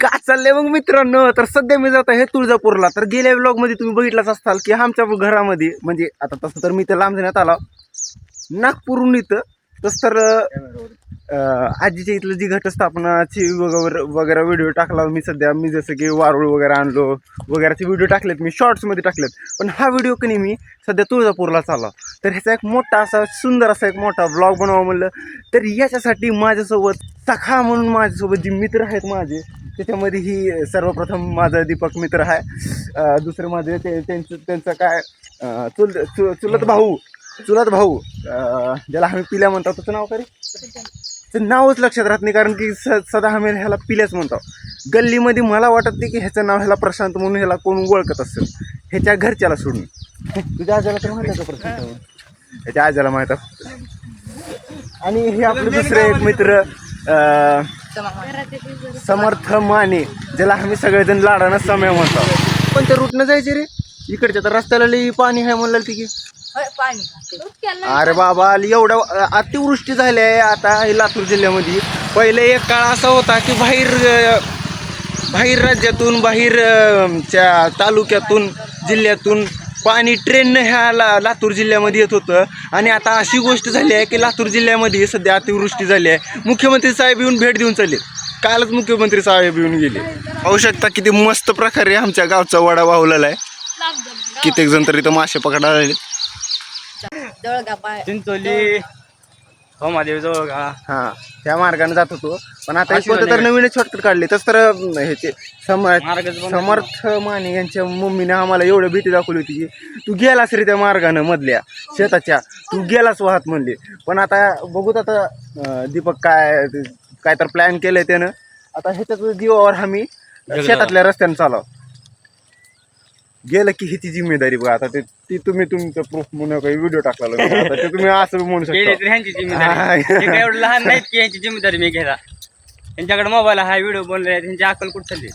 का चाललंय मग मित्रांनो? तर सध्या मी जात आहे तुळजापूरला. तर गेल्या ब्लॉगमध्ये तुम्ही बघितलंच असताल की आमच्या घरामध्ये म्हणजे आता तसं तर मी तर लांब जाण्यात आला. नागपूरहून इथं. तसं तर आजीच्या इथलं जी घटस्थापनाची वगैरे वगैरे व्हिडिओ टाकला मी सध्या. मी जसं की वारुळ वगैरे आणलो वगैरेचे व्हिडिओ टाकलेत मी शॉर्ट्समध्ये टाकलेत. पण हा व्हिडिओ कधी मी सध्या तुळजापूरला चालला तर ह्याचा एक मोठा असा सुंदर असा एक मोठा ब्लॉग बनवा म्हणलं. तर याच्यासाठी माझ्यासोबत सखा म्हणून माझ्यासोबत जे मित्र आहेत माझे त्याच्यामध्ये ही सर्वप्रथम माझा दीपक मित्र आहे. दुसरं माझे ते त्यांचं त्यांचं काय चुल चु चुलत भाऊ चुलत भाऊ ज्याला आम्ही पिल्या म्हणतो त्याचं नाव काय रे? त्याचं नावच लक्षात राहत नाही कारण की स सदा आम्ही ह्याला पिल्याच म्हणतो गल्लीमध्ये मला वाटत नाही की ह्याचं नाव ह्याला प्रशांत म्हणून ह्याला कोण ओळखत असेल. ह्याच्या घरच्याला सोडून. तुझ्या आजाला तर माहिती प्रशांत? ह्याच्या आजाला माहीत आणि हे आपले दुसरे एक मित्र समर्थ. माने ज्याला आम्ही सगळेजण लाडानं समय म्हणतो. पण त्या रूटनं जायचे रे. इकडच्या तर रस्त्याला लई पाणी आहे म्हणलं ती की अरे बाबा एवढं अ, अतिवृष्टी झाली आहे आता हे लातूर जिल्ह्यामध्ये. पहिले एक काळ असा होता की बाहेर बाहेर राज्यातून बाहेर च्या तालुक्यातून जिल्ह्यातून पाणी ट्रेननं ह्या ला लातूर जिल्ह्यामध्ये येत होतं. आणि आता अशी गोष्ट झाली आहे की लातूर जिल्ह्यामध्ये सध्या अतिवृष्टी झाली आहे. मुख्यमंत्री साहेब येऊन भेट देऊन चालले कालच मुख्यमंत्री साहेब येऊन गेले. पाहू शकता किती मस्त प्रकारे आमच्या गावचा वडा वाहलेला आहे. कित्येक जण तर इथं मासे पकडायला चिंचोली. हो महादेव जवळ का? हा त्या मार्गाने जात होतो पण आता अशी कोणतं तर वाली नवीन शॉर्टकट काढले. तस तर ह्याचे समर्थ मार्गच बंद समर्थ माने यांच्या मम्मीने आम्हाला एवढं भीती दाखवली होती की तू गेलास रे त्या मार्गानं मधल्या शेताच्या. तू गेलास वाहत म्हणले. पण आता बघूत आता अं, दीपक काय काय तर प्लॅन केलंय त्यानं. आता ह्याच्याच जीवावर आम्ही शेतातल्या रस्त्याने चालाव गेलं की ह्याची जिम्मेदारी बघा आता ते ती तुम्ही तुमचं प्रूफ म्हणून काही व्हिडिओ टाकला आता ते तुम्ही असं म्हणू तर शकता ह्यांची जिम्मेदारी. हे. काय एवढं लहान नाहीत की यांची जिम्मेदारी मी घ्यायला त्यांच्याकडे मोबाईल हा व्हिडिओ बनले त्यांची अकल कुठं चालली?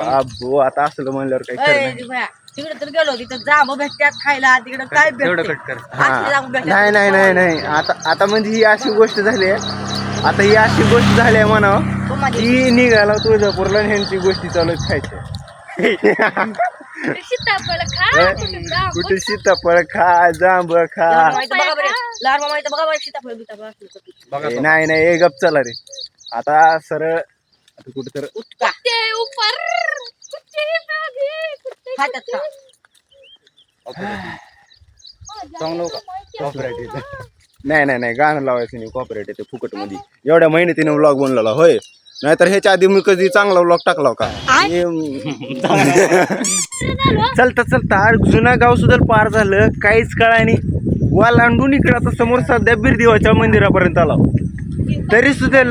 अब्बो आता असलं म्हणल्यावर काही खरं नाही. तिकडे तर गेलो तिथं जांब भेटत्यात खायला तिकडे काय तेवढं भेटते कट कर. असले जांभूळ हा. भेटतात. नाही नाही नाही नाही. आता आता म्हणजे ही अशी गोष्ट झाली आहे. आता ही अशी गोष्ट झाली आहे म्हणावं तो की निघाला तुळजापूरला आणि ह्यांची गोष्टी चालू आहेत खायच्या सीताफळ खा? कुठं सीताफळ खा जांब खा. लहान मामाचं बघा बरं लहान मामा इथं बघा बरं सीताफळ बिताफळ. असलं तर तिथं. बघा ए, नाही नाही ए गप चला रे. आता सरळ आता कुठे तर उठका. ते उपर? कुठे मागे, कुठे खात्यात का? चांगलं का कॉपरेट येते नाही नाही नाही गाणं लावायचं नाही कॉपरेट येते फुकटमध्ये एवढ्या मेहनतीने व्लॉग बनवला होय? नाहीतर ह्याच्या आधी मी कधी चांगला व्लॉग टाकला का हे, चलता चलता जुना गाव सुद्धा पार झालं. काहीच कळानी वालांडून इकडं आता समोर सध्या बिरदेवाच्या मंदिरापर्यंत आला. तरी सुद्धा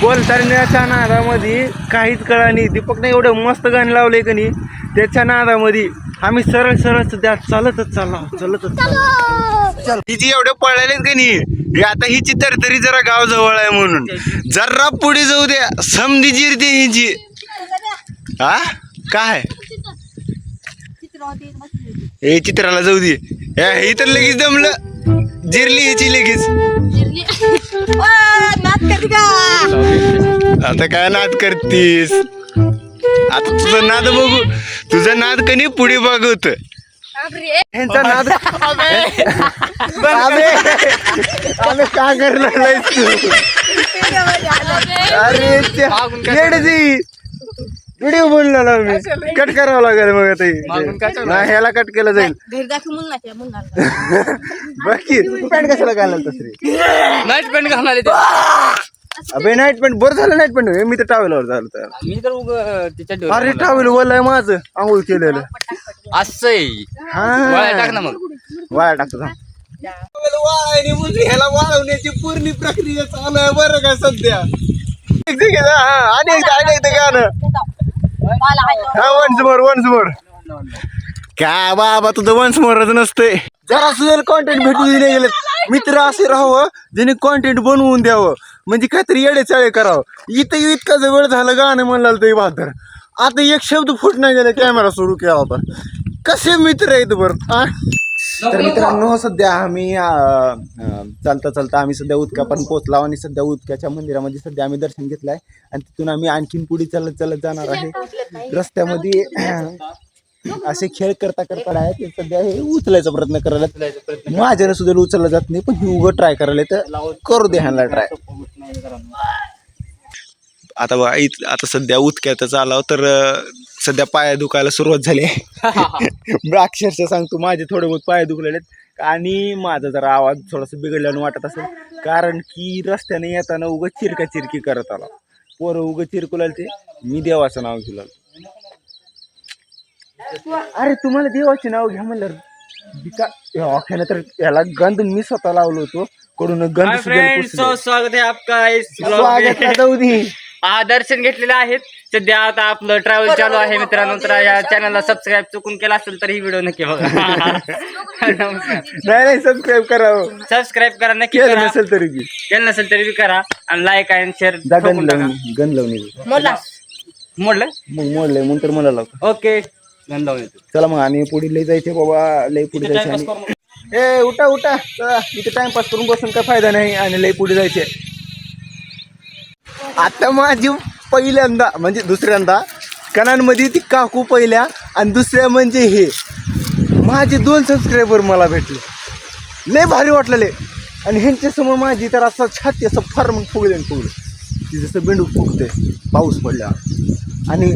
बोलतानाच्या नादामध्ये काहीच कळानी दीपकने एवढं मस्त गाणं लावलंय का नाही त्याच्या नादामध्ये आम्ही सरळ सरळ सध्या चालतच चालला चालतच चालला. हिची एवढे पळालेत का नाही हे आता हिची तरतरी जरा गाव जवळ आहे म्हणून. जरा पुढे जाऊ द्या समधी जिरते हिची. हा काय? हे चित्राला जाऊ दे. हे हे तर लगेच दमलं. जिरली हिची लगेच. आता काय नाद करतीस? आता तुझं नाद बघू. तुझं नाद कनी पुढे बघवत ह्यांचा नाद अबे अबे का करणार तू? अरे येडजी. व्हिडिओ बोलला मी. कट करावं लागेल मग आता हे. नाही ह्याला कट केलं जाईल. बाकी पॅन्ट कशाला घालाल तसरी? नाईट पेंट घालणार ते अबे नाईट पॅन्ट बरं झालं नाईट पॅन्ट मी तर टावेलवर झालं तर. मी तर उग तिच्या अरे टावेल वल्लाय माझं आंघोळ केलेलं. असंय. वाळ्या टाक ना मग. वाया टाकतो. वाळायने म्हणजे ह्याला वाळवण्याची पूर्ण प्रक्रिया चालू आहे बरं का सध्या? हा, गाणं. हा वन्स मोर वन्स मोर काय बाबा तुझं वन्स मोरच नसतंय. जरा सुद्धा कॉन्टेंट भेटू दिले गेले मित्र असे राहावं ज्याने कॉन्टेंट बनवून द्यावं. म्हणजे काहीतरी येडे चाळे करावं. इथं इतका जवळ झालं गाणं म्हणलं तरी बहादर आता एक शब्द फुट नाही गेला कॅमेरा सुरू केला होता. कसे मित्र आहेत बरं? तर मित्रांनो सध्या आम्ही चालता चालता आम्ही सध्या उदकापर्यंत पोहोचलो आणि सध्या उदकाच्या मंदिरामध्ये सध्या आम्ही दर्शन घेतलंय. आणि तिथून आम्ही आणखीन पुढे चालत चालत जाणार आहे. रस्त्यामध्ये असे खेळ करता करता आहे ते सध्या हे उचलायचा प्रयत्न करायला माझ्याने सुद्धा उचलला जात नाही पण ही उगं ट्राय करायला तर करू दे ह्यांना ट्राय आता बघा इत आता सध्या उदक्यातच आलो तर सध्या पाया दुखायला सुरुवात झाली. आहे अक्षरशः सांगतो माझे थोडे बहुत पाय दुखलेले आणि माझा जरा आवाज थोडासा बिघडल्यानं वाटत असेल कारण की रस्त्याने येताना उगं चिरका चिरकी करत आला. पोरं उगं चिरकू लागले ते. मी देवाचं नाव घेऊ लागलो अरे तुम्हाला देवाचे नाव घ्या म्हणलं बिका तर याला गंध मी स्वतः लावलो होतो. कडून गंध हाय सुद्धा फ्रेंड पुसलं. सो स्वागत आहे आपका इस ब्लॉग स्वागत में. जाऊ दे. हा दर्शन घेतलेले आहेत. सध्या आता आपलं ट्रॅव्हल चालू आहे मित्रांनो. तर या चॅनलला सबस्क्राईब चुकून केला असेल तर ही व्हिडिओ नक्की बघा. नाही नाही सबस्क्राईब करावं सबस्क्राईब करा नक्की केलं करा. नसेल तरी बी. केलं नसेल तरी बी करा. आणि लाईक आणि शेअर जा गन लावून गन लावून. ये. मोडला. मोडलं? मग मोडलंय म्हणून तर मला लावतो ओके येतो चला मग आणि पुढे लय जायचे बाबा लय पुढे जायचे आणि ए उठा उठा. चला इथे टाइमपास करून बसून काय फायदा नाही आणि लय पुढे जायचे. आता माझी पहिल्यांदा म्हणजे दुसऱ्यांदा कणांमध्ये ती काकू पहिल्या आणि दुसऱ्या म्हणजे हे. माझे दोन सबस्क्रायबर मला भेटले. लय भारी वाटलेले आणि ह्यांच्या समोर माझी तर असं छाती असं फार मग फुगले आणि फुगले. ती जसं बेंडू फुगते पाऊस पडल्यावर आणि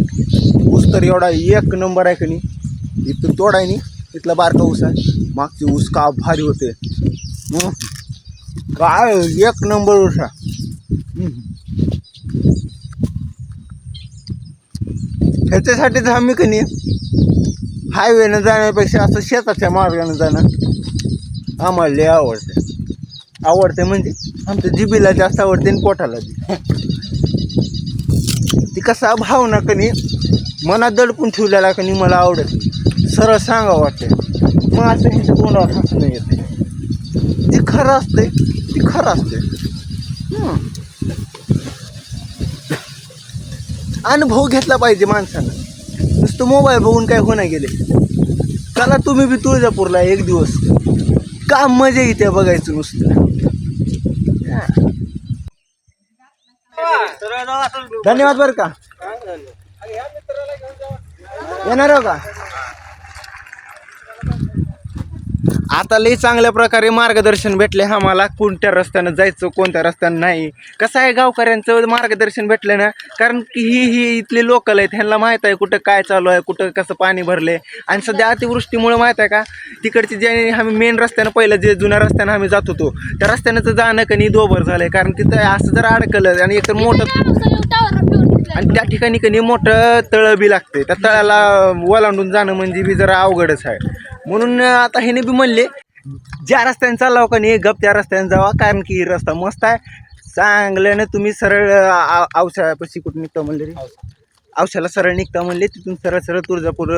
ऊस तर एवढा एक नंबर आहे का नाही इथून तोडाय नाही इथला बारका ऊस आहे. मागचे ऊस का भारी होते. काय एक नंबर ऊस ह्याच्यासाठी ह्याच्यासाठीच आम्ही का नाही हायवेनं जाण्यापेक्षा असं शेताच्या मार्गानं जाणं आम्हाला लय आवडते म्हणजे? आमच्या जिबीला जास्त आवडते आणि पोटाला ती कसा भावना कनी मनात दडपून ठेवलेला कनी मला आवडत सरळ सांगा वाटते मग असं ह्याच्या तोंडावर हसणं येते ती खरं असते ती खरं असते अनुभव घेतला पाहिजे माणसानं. नुसतं मोबाईल बघून काय होणार गेले. चला तुम्ही बी तुळजापूरला एक दिवस. काम मजा येते बघायचं नुसतं. धन्यवाद बरं का येणार हो का आता लई चांगल्या प्रकारे मार्गदर्शन भेटले आम्हाला. कोणत्या रस्त्यानं जायचं कोणत्या रस्त्यानं नाही. कसं आहे गावकऱ्यांचं मार्गदर्शन भेटलं ना? कारण की ही ही इथले लोकल आहेत ह्यांना माहीत आहे कुठं काय चालू आहे कुठं कसं पाणी भरले आणि सध्या अतिवृष्टीमुळे माहीत आहे का? तिकडचे जे आम्ही मेन रस्त्यानं पहिलं जे जुन्या रस्त्यानं आम्ही जात होतो त्या रस्त्यानं तर जाणं कनी दोबर झालंय. कारण तिथं असं जर अडकलं आणि एकतर मोठं आणि त्या ठिकाणी कणी मोठं तळं बी लागते त्या तळ्याला ओलांडून जाणं म्हणजे बी जरा अवघडच आहे. म्हणून आता ह्याने बी म्हणले ज्या रस्त्याने चालला हो का नाही गप त्या रस्त्याने जावा कारण की रस्ता मस्त आहे. चांगल्यानं तुम्ही सरळ आ- औषधापाशी कुठं निघता म्हणले रे? औषधाला सरळ निघता म्हणले तिथून सरळ सरळ तुळजापूर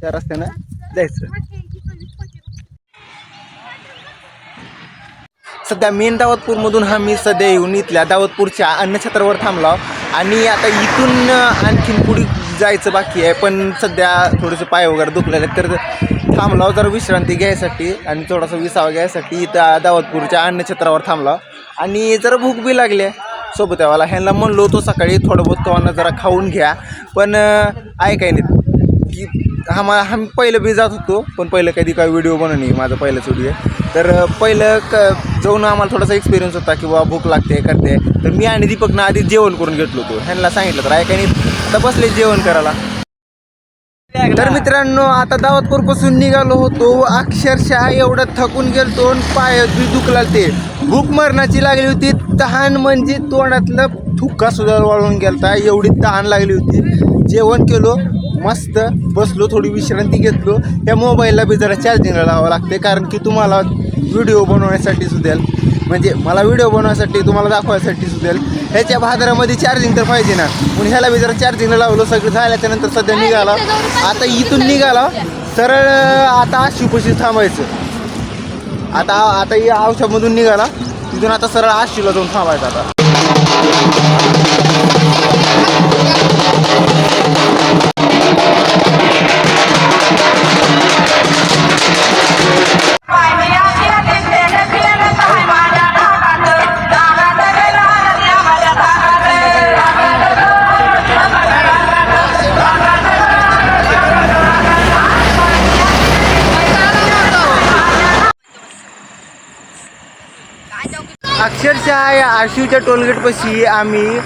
त्या रस्त्यानं जायचं. सध्या मेन दावतपूरमधून हा मी सध्या येऊन इथल्या दावतपूरच्या अन्नछत्रावर थांबला आणि आता इथून आणखीन पुढे जायचं बाकी आहे पण सध्या थोडंसं पाय वगैरे दुखलेले तर थांबला जरा विश्रांती घ्यायसाठी आणि थोडासा विसावा घ्यायसाठी इथं दावतपूरच्या अन्नछत्रावर थांबला आणि जरा भूक बी लागली सोबत यावाला ह्यांना म्हणलो होतो सकाळी थोडं बहुत कवाना जरा खाऊन घ्या. पण ऐकाय नाही की आम्हा आम्ही पहिलं बी जात होतो पण पहिलं कधी काय व्हिडिओ बनव नाही माझा पहिलाच व्हिडिओ आहे. तर पहिलं क जाऊन आम्हाला थोडासा एक्सपिरियन्स होता की बाबा भूक लागते करते. तर मी आणि दीपकनं आधी जेवण करून घेतलो होतो. ह्यांना सांगितलं तर ऐकाय नाही आता बसले जेवण करायला. तर मित्रांनो आता दावतपूरपासून निघालो होतो. अक्षरशः एवढं थकून गेलतो आणि पाय बी दुखला ते. भूक मरणाची लागली होती. तहान म्हणजे तोंडातलं थुक्का सुद्धा वाळून गेलता. एवढी तहान लागली होती. जेवण केलो मस्त बसलो थोडी विश्रांती घेतलो. त्या मोबाईलला बी जरा चार्जिंगला लावावं लागते कारण की तुम्हाला व्हिडिओ बनवण्यासाठी सुद्धा म्हणजे मला व्हिडिओ बनवण्यासाठी तुम्हाला दाखवायसाठी सुद्धा. ह्याच्या भादरामध्ये चार्जिंग तर पाहिजे ना. म्हणून ह्याला मी जरा चार्जिंगला लावलं सगळं झाल्याच्यानंतर सध्या निघाला. आता इथून निघाला. सरळ आता आशिपशी थांबायचं. आता आता या औषधमधून निघाला. तिथून आता सरळ आशीला जाऊन थांबायचं आता. अक्षरशः या आशिवच्या टोलगेटपाशी आम्ही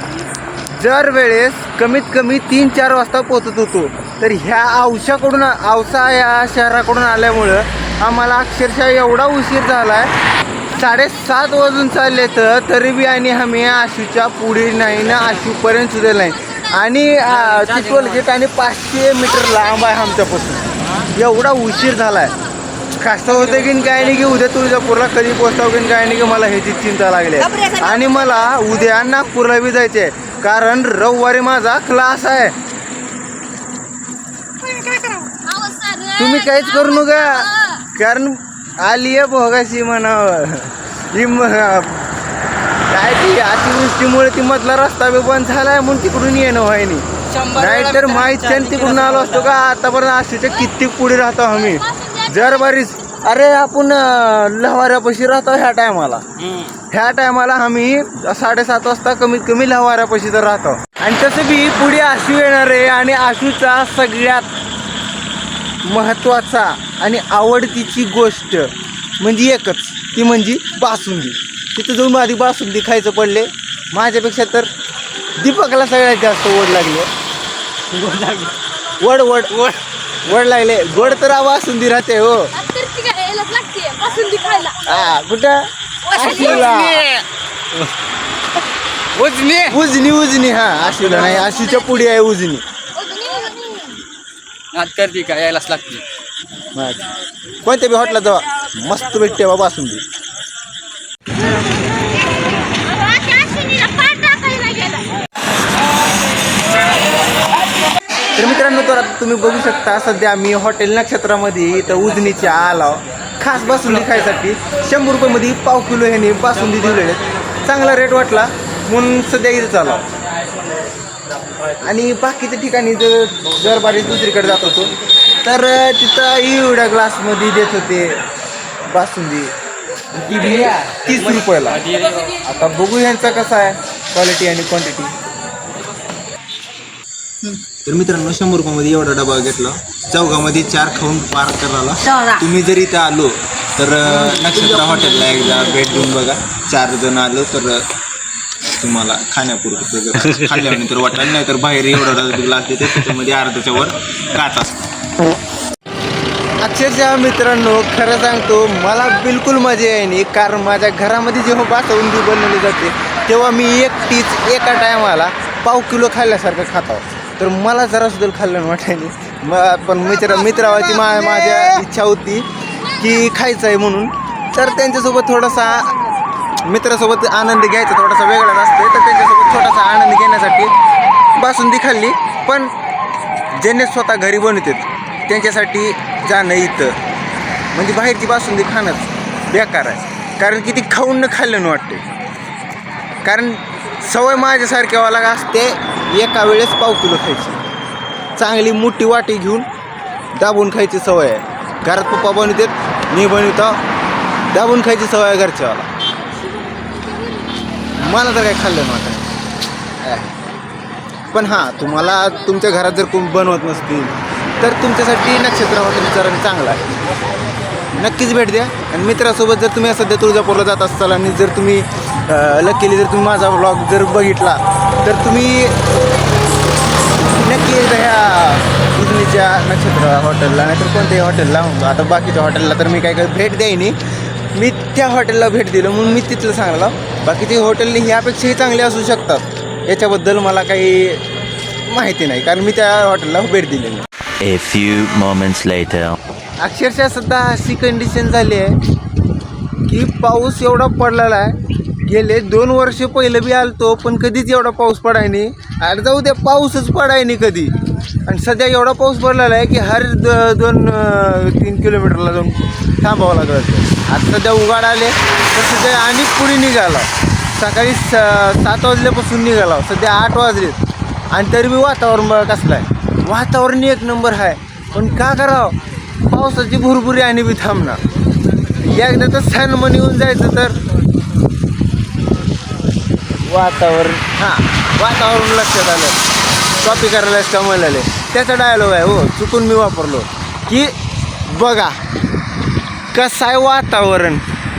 जर वेळेस कमीत कमी तीन चार वाजता पोचत होतो. तर ह्या औशाकडून औसा या शहराकडून आल्यामुळं आम्हाला अक्षरशः एवढा उशीर झाला आहे साडेसात वाजून चालले तर तरी बी आणि आम्ही आशूच्या पुढे नाही ना आशूपर्यंत सुद्धा नाही. आणि ती टोलगेट आणि पाचशे मीटर लांब आहे आमच्यापासून. एवढा उशीर झाला आहे खासं होतं की काय नाही की उद्या तुळजापूरला कधी पोहोचताव की काय नाही की मला ह्याची चिंता लागली आहे. आणि मला उद्या नागपूरला बी जायचे आहे. कारण रविवारी माझा क्लास आहे. तुम्ही काहीच करू नका. कारण आली आहे भोगाशी म्हणावं. ही काय ती अतिवृष्टीमुळे ती मधला रस्ता बी बंद झालाय म्हणून तिकडून येणं व्हायनी. नाही तर माहीत तिकडून आलो असतो का? आतापर्यंत आशीच्या कित्येक पुढे राहतो आम्ही. जर बारीच अरे आपण अं, लवाऱ्यापाशी राहतो ह्या टायमाला. ह्या टायमाला आम्ही साडेसात वाजता कमीत कमी लवाऱ्यापाशी तर राहतो. आणि तसं बी पुढे आशू येणार आहे आणि आशूचा सगळ्यात महत्त्वाचा आणि आवडतीची गोष्ट म्हणजे एकच ती म्हणजे बासुंदी. तिथं जाऊन आधी बासुंदी खायचं पडले. माझ्यापेक्षा तर दीपकला सगळ्यात जास्त ओढ लागली. वड वड. वड. वड लागले. गोड तर बासुंदी राहते हो. हा कुठं? आशूला. उजनी उजनी उजनी हा आशूला नाही आशूच्या पुढे आहे उजनी करते का यायलाच लागते. कोणत्या बी हॉटेलला जावा. मस्त भेटते बाबा बासुंदी मित्रांनो तर तुम्ही बघू शकता सध्या आम्ही हॉटेल नक्षत्रामध्ये इथं उजनीच्या आलाव खास बासुंदी खायसाठी. शंभर रुपयामध्ये पाव किलो ह्याने बासुंदी दिलेले चांगला रेट वाटला म्हणून सध्या इथं चालाव आणि बाकीच्या ठिकाणी जर दरबारी दुसरीकडे जात होतो तर तिथं एवढ्या ग्लासमध्ये देत होते बासुंदी. ती बी तीस रुपयाला. आता बघू यांचा कसा आहे क्वालिटी आणि क्वांटिटी तर मित्रांनो शंभर रुपयामध्ये एवढा डबा घेतला. चौघामध्ये चार खाऊन पार करायला. तुम्ही जर इथं आलो तर नक्षत्र हॉटेलला एकदा भेट देऊन बघा. चार जण आलो तर तुम्हाला खाण्यापुरतं जर खाल्ल्याने तर वाटेल. नाही तर बाहेर एवढा ग्लास देते त्याच्यामध्ये अर्ध्याच्या वर काच असतो. अक्षरशः मित्रांनो खरं सांगतो मला बिलकुल मजा येईनी कारण माझ्या घरामध्ये जेव्हा बासवंदी बनवली जाते तेव्हा मी एकटीच एका टायमाला पाव किलो खाल्ल्यासारखं खातो तर मला जरा सुद्धा खाल्लं वाटायनी मग पण मित्र मित्रावाची मा माझ्या इच्छा होती की खायचं आहे म्हणून. तर त्यांच्यासोबत थोडासा मित्रासोबत आनंद घ्यायचा थोडासा वेगळाच असते तर त्यांच्यासोबत थोडासा आनंद घेण्यासाठी बासुंदी खाल्ली. पण ज्यांनी स्वतः घरी बनवतात त्यांच्यासाठी जाणं इथं. म्हणजे बाहेरची बासुंदी खाणंच बेकार आहे. कारण की ती खाऊन न वाटते कारण सवय माझ्यासारख्यावाला असते एका वेळेस पाव किलो खायची. चांगली मोठी वाटी घेऊन दाबून खायची सवय आहे. घरात पप्पा बनवतात मी बनवतो दाबून खायची सवय आहे घरच्यावाला. मला तर काय खाल्लं नव्हतं पण हां तुम्हाला तुमच्या घरात जर कोण बनवत नसतील तर तुमच्यासाठी नक्षत्र हॉटेल चरण चांगलं आहे. नक्कीच भेट द्या. आणि मित्रासोबत जर तुम्ही सध्या तुळजापूरला जात असाल आणि जर तुम्ही लकीली जर तुम्ही माझा ब्लॉग जर बघितला तर तुम्ही नक्की एकदा ह्या उजनीच्या नक्षत्र हॉटेलला नाहीतर कोणत्याही हॉटेलला आता बाकीच्या हॉटेलला तर मी काय काय भेट द्यायनी मी त्या हॉटेलला भेट दिलं म्हणून मी तिथलं सांगला. बाकीचे हॉटेल ह्यापेक्षाही चांगले असू शकतात. याच्याबद्दल मला काही माहिती नाही कारण मी त्या हॉटेलला भेट दिलेली A few moments later. अक्षरशः सध्या अशी कंडिशन झाली आहे की पाऊस एवढा पडलेला आहे गेले दोन वर्ष पहिलं बी आलतो पण कधीच एवढा पाऊस पडाय नाही आणि जाऊ द्या पाऊसच पडाय नाही कधी. आणि सध्या एवढा पाऊस पडलेला आहे की हर द दोन तीन किलोमीटरला जाऊन थांबावं लागलं आता सध्या उघाड आले तर सध्या आणि पुढे निघाला. सकाळी स सात वाजल्यापासून निघाला. सध्या आठ वाजलेत. आणि तरी बी वातावरण कसलं आहे. वातावरण एक नंबर आहे. पण का करावं? पावसाची भुरभुरी आणि बी थांबणार. एकदा तर सण येऊन जायचं तर वातावरण. हां वातावरण लक्षात आलं. कॉपी करायला का म्हणाले त्याचा डायलॉग आहे हो चुकून मी वापरलो. की बघा कसं आहे वातावरण?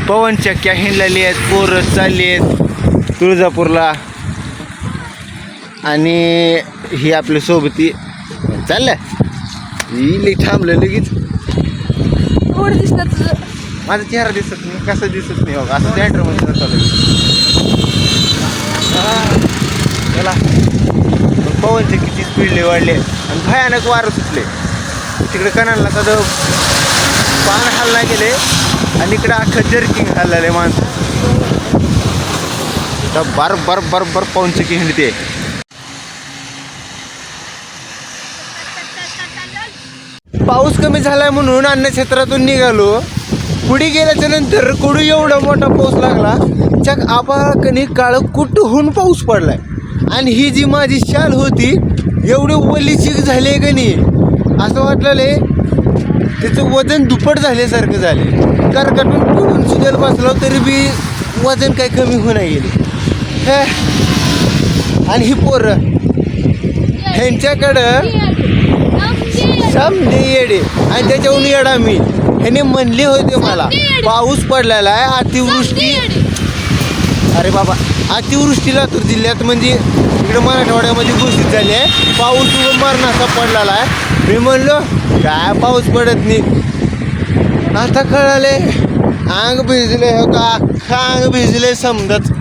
पवनचक्क्या हिंडलेली आहेत पोरं चालली आहेत तुळजापूरला. आणि ही आपली सोबती चाललं ही लई थांबलं लगेच. एवढं दिसलं तुझं. माझा चेहरा दिसत नाही कसं दिसत नाही बघा असं थिएटरमध्ये चालू चला. पवनचे किती स्पीडले वाढले. आणि भयानक वारं सुटले. तिकडे कणाला साधं पान हल्ला गेले आणि इकडे अख्खं जर्किंग हल्लाले माणसं. तर बर बर बर बर पवनचे की हिंडते पाऊस कमी झालाय म्हणून अन्न क्षेत्रातून निघालो. पुढे गेल्याच्यानंतर कुठे एवढा मोठा पाऊस लागला? चक आबाकने काळ कुठून पाऊस पडलाय? आणि ही जी माझी शाल होती एवढी ओली चिक झाली का नाही? असं वाटलं त्याचं वजन दुप्पट झाल्यासारखं झाले करकटून पडून सुजल बसलो तरी बी वजन काही कमी होणार गेले. हे. आणि ही पोरं. ह्यांच्याकडं समजे येडे. आणि त्याच्याहून येडा मी. ह्याने म्हणले होते मला पाऊस पडलेला आहे अतिवृष्टी. अरे बाबा अतिवृष्टी लातूर जिल्ह्यात म्हणजे इकडे मराठवाड्यामध्ये घोषित झाली आहे. पाऊस मरणाचा पडलेला आहे. मी म्हणलो काय पाऊस पडत नाही. आता कळाले अंग भिजले हो का? अख्खा अंग भिजले समजत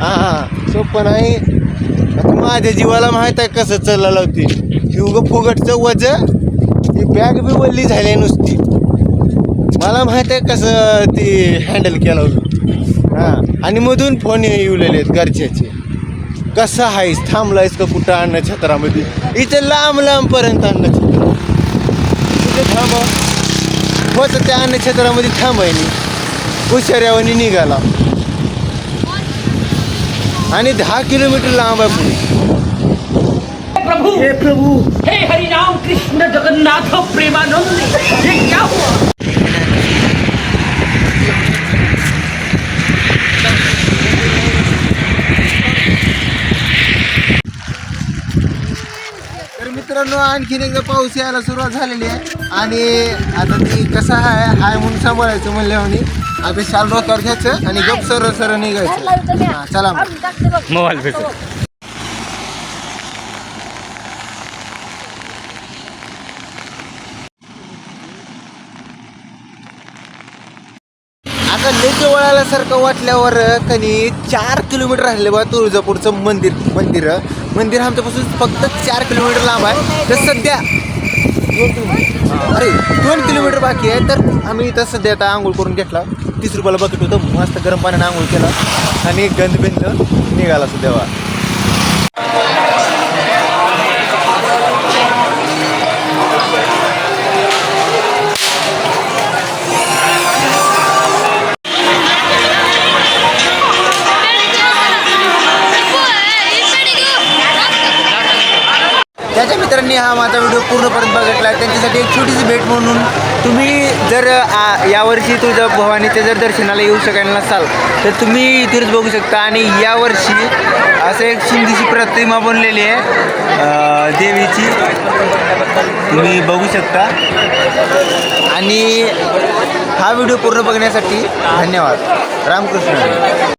हा सोपं नाही. आता माझ्या जीवाला माहीत आहे कसं चाललं होती. ही उगं फुगटचं वज ती बॅग बी वल्ली झाली नुसती. मला माहीत आहे कसं ती हँडल केलं होतं. हां. आणि मधून फोन येऊ लागले आहेत घरच्याचे. कसं आहेस थांबलायस का कुठं अन्न छत्रामध्ये? इथं लांब लांबपर्यंत अन्न छत्र. तिथे थांबा. होतं त्या अन्न क्षेत्रामध्ये थांबायनी हुशाऱ्यावानी निघाला. आणि दहा किलोमीटर लांब आहे पुढे. हे प्रभु! हे हरिनाम कृष्ण जगन्नाथ प्रेमानंद! ये क्या हुआ? मित्रांनो आणखीन एकदा पाऊस यायला सुरुवात झालेली आहे. आणि आता ती कसं आहे हाय म्हणून सांभाळायचं म्हणल्याने आता शाल डोक्यावर घ्यायचं आणि गप सरळ सरळ निघायचं. हा, चला मग. मोबाईल आता लेक वळाल्यासारखं वाटल्यावर कनी चार किलोमीटर राहिले बा तुळजापूरचं मंदिर मंदिर. मंदिर आमच्यापासून फक्त चार किलोमीटर लांब आहे. तर सध्या अरे दोन किलोमीटर बाकी आहे. तर आम्ही इथं सध्या आता आंघोळ करून घेतला. तीस रुपयाला बकेट होतं. मस्त गरम पाण्यानं आंघोळ केला. आणि गंदबिंद निघाला सध्या सर्वांनी हा माझा व्हिडिओ पूर्णपर्यंत बघितला. त्यांच्यासाठी एक छोटीशी भेट म्हणून तुम्ही जर आ, यावर्षी तुझ्या भवानीच्या जर दर्शनाला येऊ शकाल नसाल तर तुम्ही इथेच बघू शकता. आणि यावर्षी असं एक सुंदरशी प्रतिमा बनलेली आहे देवीची. तुम्ही बघू शकता. आणि हा व्हिडिओ पूर्ण बघण्यासाठी धन्यवाद. रामकृष्ण.